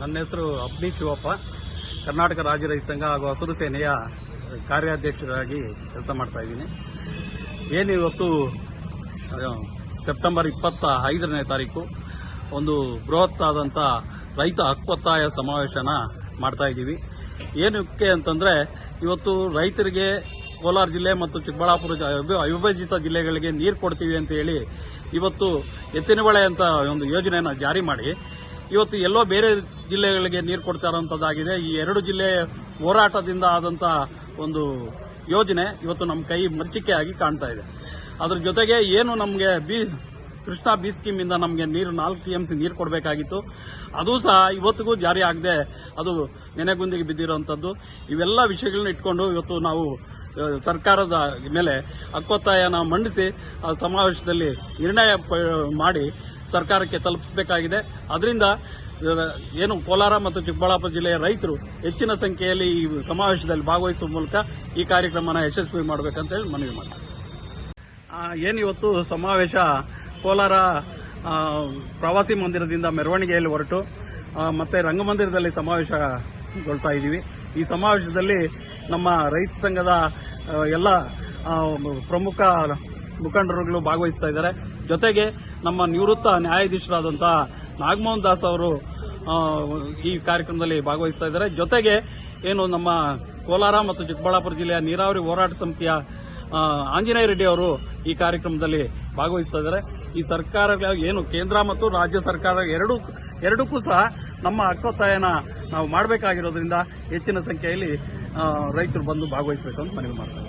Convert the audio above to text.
ನನ್ನ ಹೆಸರು ಅಬ್ನಿ ಶಿವಪ್ಪ. ಕರ್ನಾಟಕ ರಾಜ್ಯ ರೈತ ಸಂಘ ಹಾಗೂ ಹಸಿರು ಸೇನೆಯ ಕಾರ್ಯಾಧ್ಯಕ್ಷರಾಗಿ ಕೆಲಸ ಮಾಡ್ತಾ ಇದ್ದೀನಿ. ಏನು ಇವತ್ತು ಸೆಪ್ಟೆಂಬರ್ ಇಪ್ಪತ್ತ ಐದನೇ ತಾರೀಕು, ಒಂದು ಬೃಹತ್ ಆದಂಥ ರೈತ ಹಕ್ಕೊತ್ತಾಯ ಸಮಾವೇಶನ ಮಾಡ್ತಾ ಇದ್ದೀವಿ. ಏನಕ್ಕೆ ಅಂತಂದರೆ, ಇವತ್ತು ರೈತರಿಗೆ ಕೋಲಾರ ಜಿಲ್ಲೆ ಮತ್ತು ಚಿಕ್ಕಬಳ್ಳಾಪುರ ವಿಭಜಿತ ಜಿಲ್ಲೆಗಳಿಗೆ ನೀರು ಕೊಡ್ತೀವಿ ಅಂತ ಹೇಳಿ ಇವತ್ತು ಎತ್ತಿನಬಳೆ ಅಂತ ಒಂದು ಯೋಜನೆಯನ್ನು ಜಾರಿ ಮಾಡಿ. ಇವತ್ತು ಎಲ್ಲೋ ಬೇರೆ ಜಿಲ್ಲೆಗಳಿಗೆ ನೀರು ಕೊಡ್ತಾ ಇರೋಂಥದ್ದಾಗಿದೆ ಈ ಎರಡು ಜಿಲ್ಲೆ ಹೋರಾಟದಿಂದ ಆದಂಥ ಒಂದು ಯೋಜನೆ ಇವತ್ತು ನಮ್ಮ ಕೈ ಮರ್ಚಿಕೆ ಆಗಿ ಕಾಣ್ತಾ ಇದೆ. ಅದ್ರ ಜೊತೆಗೆ ಏನು ನಮಗೆ ಬಿ, ಕೃಷ್ಣಾ ಬಿ ಸ್ಕೀಮಿಂದ ನಮಗೆ ನೀರು ನಾಲ್ಕು ಟಿ ಎಂ ಸಿ ನೀರು ಕೊಡಬೇಕಾಗಿತ್ತು. ಅದು ಸಹ ಇವತ್ತಿಗೂ ಜಾರಿ ಆಗದೆ ಅದು ನೆನೆಗುಂದಿಗೆ ಬಿದ್ದಿರುವಂಥದ್ದು ಇವೆಲ್ಲ ವಿಷಯಗಳನ್ನ ಇಟ್ಕೊಂಡು ಇವತ್ತು ನಾವು ಸರ್ಕಾರದ ಮೇಲೆ ಹಕ್ಕೊತ್ತಾಯನ ಮಂಡಿಸಿ ಆ ಸಮಾವೇಶದಲ್ಲಿ ನಿರ್ಣಯ ಮಾಡಿ ಸರ್ಕಾರಕ್ಕೆ ತಲುಪಿಸಬೇಕಾಗಿದೆ. ಅದರಿಂದ ಏನು ಕೋಲಾರ ಮತ್ತು ಚಿಕ್ಕಬಳ್ಳಾಪುರ ಜಿಲ್ಲೆಯ ರೈತರು ಹೆಚ್ಚಿನ ಸಂಖ್ಯೆಯಲ್ಲಿ ಈ ಸಮಾವೇಶದಲ್ಲಿ ಭಾಗವಹಿಸುವ ಮೂಲಕ ಈ ಕಾರ್ಯಕ್ರಮನ ಯಶಸ್ವಿ ಮಾಡಬೇಕಂತೇಳಿ ಮನವಿ ಮಾಡ್ತಾರೆ ಆ, ಏನಿವತ್ತು ಸಮಾವೇಶ? ಕೋಲಾರ ಪ್ರವಾಸಿ ಮಂದಿರದಿಂದ ಮೆರವಣಿಗೆಯಲ್ಲಿ ಹೊರಟು ಮತ್ತು ರಂಗಮಂದಿರದಲ್ಲಿ ಸಮಾವೇಶಗೊಳ್ತಾ ಇದ್ದೀವಿ. ಈ ಸಮಾವೇಶದಲ್ಲಿ ನಮ್ಮ ರೈತ ಸಂಘದ ಎಲ್ಲ ಪ್ರಮುಖ ಮುಖಂಡರುಗಳು ಭಾಗವಹಿಸ್ತಾ ಇದ್ದಾರೆ. ಜೊತೆಗೆ ನಮ್ಮ ನಿವೃತ್ತ ನ್ಯಾಯಾಧೀಶರಾದಂತಹ ನಾಗಮೋಹನ್ ದಾಸ್ ಅವರು ಈ ಕಾರ್ಯಕ್ರಮದಲ್ಲಿ ಭಾಗವಹಿಸ್ತಾ ಇದ್ದಾರೆ. ಜೊತೆಗೆ ಏನು ನಮ್ಮ ಕೋಲಾರ ಮತ್ತು ಚಿಕ್ಕಬಳ್ಳಾಪುರ ಜಿಲ್ಲೆಯ ನೀರಾವರಿ ಹೋರಾಟ ಸಮಿತಿಯ ಆಂಜನೇಯ ರೆಡ್ಡಿ ಅವರು ಈ ಕಾರ್ಯಕ್ರಮದಲ್ಲಿ ಭಾಗವಹಿಸ್ತಾ ಇದ್ದಾರೆ. ಈ ಸರ್ಕಾರ ಏನು ಕೇಂದ್ರ ಮತ್ತು ರಾಜ್ಯ ಸರ್ಕಾರ ಎರಡೂ, ಎರಡಕ್ಕೂ ಸಹ ನಮ್ಮ ಅಕ್ಕೊತ್ತಾಯನ ನಾವು ಮಾಡಬೇಕಾಗಿರೋದ್ರಿಂದ ಹೆಚ್ಚಿನ ಸಂಖ್ಯೆಯಲ್ಲಿ ರೈತರು ಬಂದು ಭಾಗವಹಿಸಬೇಕು ಅಂತ ಮನವಿ ಮಾಡ್ತಾರೆ